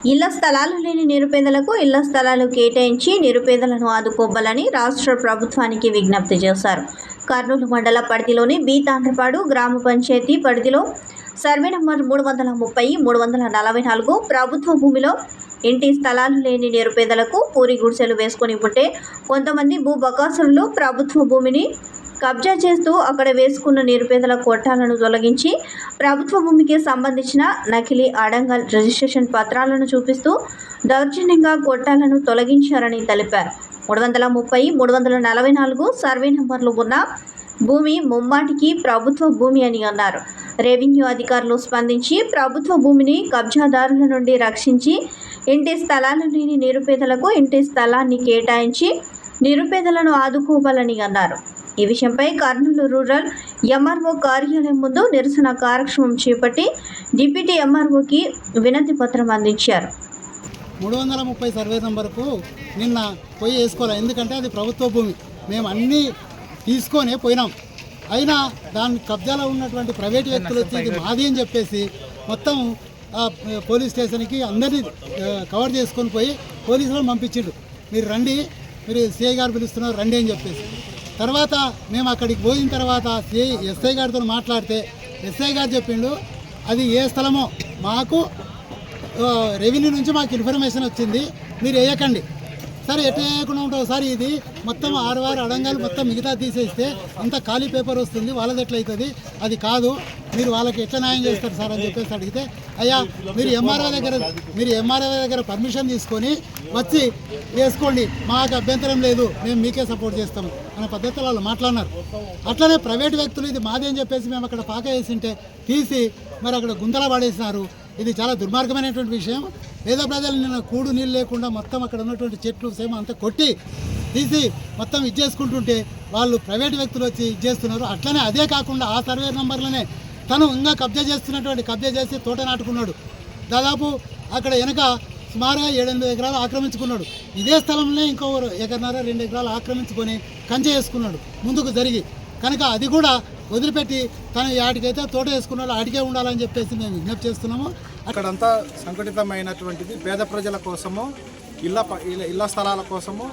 ఇళ్ళ స్థలాలు లేని నిరుపేదలకు ఇళ్ళ స్థలాలు కేటాయించి నిరుపేదలను ఆదుకోవాలని రాష్ట్ర ప్రభుత్వానికి విజ్ఞప్తి చేశారు. కర్నూలు మండల పరిధిలోని బి తాండ్రపాడు గ్రామ పంచాయతీ పరిధిలో సర్వే నంబర్ మూడు వందల ముప్పై మూడు వందల నలభై నాలుగు ప్రభుత్వ భూమిలో ఇంటి స్థలాలు లేని నిరుపేదలకు పూరి గుడిసెలు వేసుకొని ఉంటే కొంతమంది భూ బకాసురులు ప్రభుత్వ భూమిని కబ్జా చేస్తూ అక్కడ వేసుకున్న నిరుపేదల కొట్టాలను తొలగించి ప్రభుత్వ భూమికి సంబంధించిన నకిలీ అడంగల్ రిజిస్ట్రేషన్ పత్రాలను చూపిస్తూ దౌర్జన్యంగా కొట్టాలను తొలగించారని తెలిపారు. మూడు వందల ముప్పై మూడు వందల నలభై నాలుగు సర్వే నంబర్లు ఉన్న భూమి ముమ్మాటికి ప్రభుత్వ భూమి అని అన్నారు. రెవెన్యూ అధికారులు స్పందించి ప్రభుత్వ భూమిని కబ్జాదారుల నుండి రక్షించి ఇంటి స్థలాలు లేని నిరుపేదలకు ఇంటి స్థలాన్ని కేటాయించి నిరుపేదలను ఆదుకోవాలని అన్నారు. ఈ విషయంపై కర్నూలు రూరల్ ఎంఆర్ఓ కార్యాలయం ముందు నిరసన కార్యక్రమం చేపట్టి డిప్యూటీ ఎంఆర్ఓకి వినతి పత్రం అందించారు. మూడు వందల ముప్పై సర్వే నెంబర్కు నిన్న పోయి వేసుకోవాలి ఎందుకంటే అది ప్రభుత్వ భూమి. మేము అన్నీ తీసుకొని పోయినాం. అయినా దాని కబ్జాలో ఉన్నటువంటి ప్రైవేట్ వ్యక్తులు వచ్చి ఇది మాది అని చెప్పేసి మొత్తం ఆ, పోలీస్ స్టేషన్కి అందరినీ కవర్ చేసుకొని పోయి పోలీసులను పంపించిండు మీరు రండి. మీరు సిఐ గారు పిలుస్తున్నారు. రండి అని చెప్పేసి. తర్వాత మేము అక్కడికి పోయిన తర్వాత సిఐ ఎస్ఐ గారితో మాట్లాడితే ఎస్ఐ గారు చెప్పిండు అది ఏ స్థలమో మాకు రెవెన్యూ నుంచి మాకు ఇన్ఫర్మేషన్ వచ్చింది మీరు వేయకండి. సరే ఎట్లేకుండా వేయకుండా సార్ ఇది మొత్తం ఆరు వారు అడంగాలు మొత్తం మిగతా తీసేస్తే అంత ఖాళీ పేపర్ వస్తుంది వాళ్ళది ఎట్లయితుంది అది కాదు మీరు వాళ్ళకి ఎట్లా న్యాయం చేస్తారు సార్ అని చెప్పేసి అడిగితే అయ్యా మీరు ఎంఆర్ఓ దగ్గర మీరు ఎంఆర్ఓ దగ్గర పర్మిషన్ తీసుకొని వచ్చి వేసుకోండి మాకు అభ్యంతరం లేదు మేము మీకే సపోర్ట్ చేస్తాము అనే పద్ధతిలో వాళ్ళు మాట్లాడినారు. అట్లనే ప్రైవేట్ వ్యక్తులు ఇది మాది అని చెప్పేసి మేము అక్కడ పాక వేసింటే తీసి మరి అక్కడ గుంతల పడేసినారు. ఇది చాలా దుర్మార్గమైనటువంటి విషయం. పేద ప్రజలు నిన్న కూడు నీళ్ళు లేకుండా మొత్తం అక్కడ ఉన్నటువంటి చెట్లు సేమ అంతా కొట్టి తీసి మొత్తం ఇచ్చేసుకుంటుంటే వాళ్ళు ప్రైవేట్ వ్యక్తులు వచ్చి ఇచ్చేస్తున్నారు. అట్లనే అదే కాకుండా ఆ సర్వే నెంబర్లోనే తను ఇంకా కబ్జా చేస్తున్నటువంటి కబ్జా చేసి తోట నాటుకున్నాడు. దాదాపు అక్కడ వెనక సుమారుగా ఏడెనిమిది ఎకరాలు ఆక్రమించుకున్నాడు. ఇదే స్థలంలో ఇంకో ఎకరన్నర రెండు ఎకరాలు ఆక్రమించుకొని కంచె వేసుకున్నాడు ముందుకు జరిగి. కనుక అది కూడా వదిలిపెట్టి తను యాటికైతే తోట వేసుకున్నాడు ఆడికే ఉండాలని చెప్పేసి మేము విజ్ఞప్తి చేస్తున్నాము. అక్కడంతా సంఘటితమైనటువంటిది. పేద ప్రజల కోసము ఇళ్ళ ప- ఇళ్ళ స్థలాల కోసము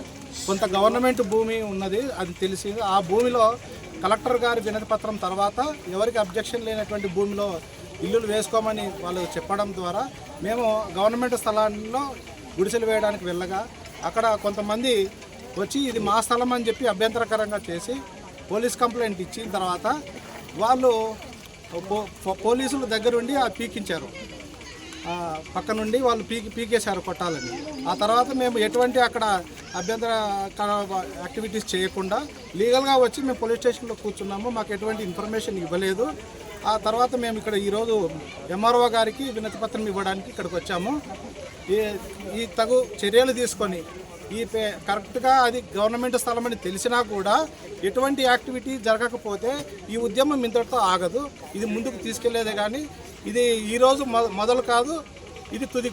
కొంత గవర్నమెంట్ భూమి ఉన్నది అది తెలిసి ఆ భూమిలో కలెక్టర్ గారి వినతి పత్రం తర్వాత ఎవరికి అబ్జెక్షన్ లేనటువంటి భూమిలో ఇల్లులు వేసుకోమని వాళ్ళు చెప్పడం ద్వారా మేము గవర్నమెంట్ స్థలాల్లో గుడిసెలు వేయడానికి వెళ్ళగా అక్కడ కొంతమంది వచ్చి ఇది మా స్థలం అని చెప్పి అభ్యంతరకరంగా చేసి పోలీస్ కంప్లైంట్ ఇచ్చిన తర్వాత వాళ్ళు పో- పోలీసుల దగ్గరుండి ఆ పీకించారు. పక్క నుండి వాళ్ళు పీకి పీకేశారు కొట్టాలని. ఆ తర్వాత మేము ఎటువంటి అక్కడ అభ్యంతర యాక్టివిటీస్ చేయకుండా లీగల్గా వచ్చి మేము పోలీస్ స్టేషన్లో కూర్చున్నాము. మాకు ఎటువంటి ఇన్ఫర్మేషన్ ఇవ్వలేదు. ఆ తర్వాత మేము ఇక్కడ ఈరోజు ఎంఆర్ఓ గారికి వినతి పత్రం ఇవ్వడానికి ఇక్కడికి వచ్చాము. ఈ ఈ తగు చర్యలు తీసుకొని ఈ పే కరెక్ట్గా అది గవర్నమెంట్ స్థలం అని తెలిసినా కూడా ఎటువంటి యాక్టివిటీ జరగకపోతే ఈ ఉద్యమం ఇంతటితో ఆగదు. ఇది ముందుకు తీసుకెళ్ళేదే కానీ ఇది ఈరోజు మొ- మొదలు కాదు. ఇది తుది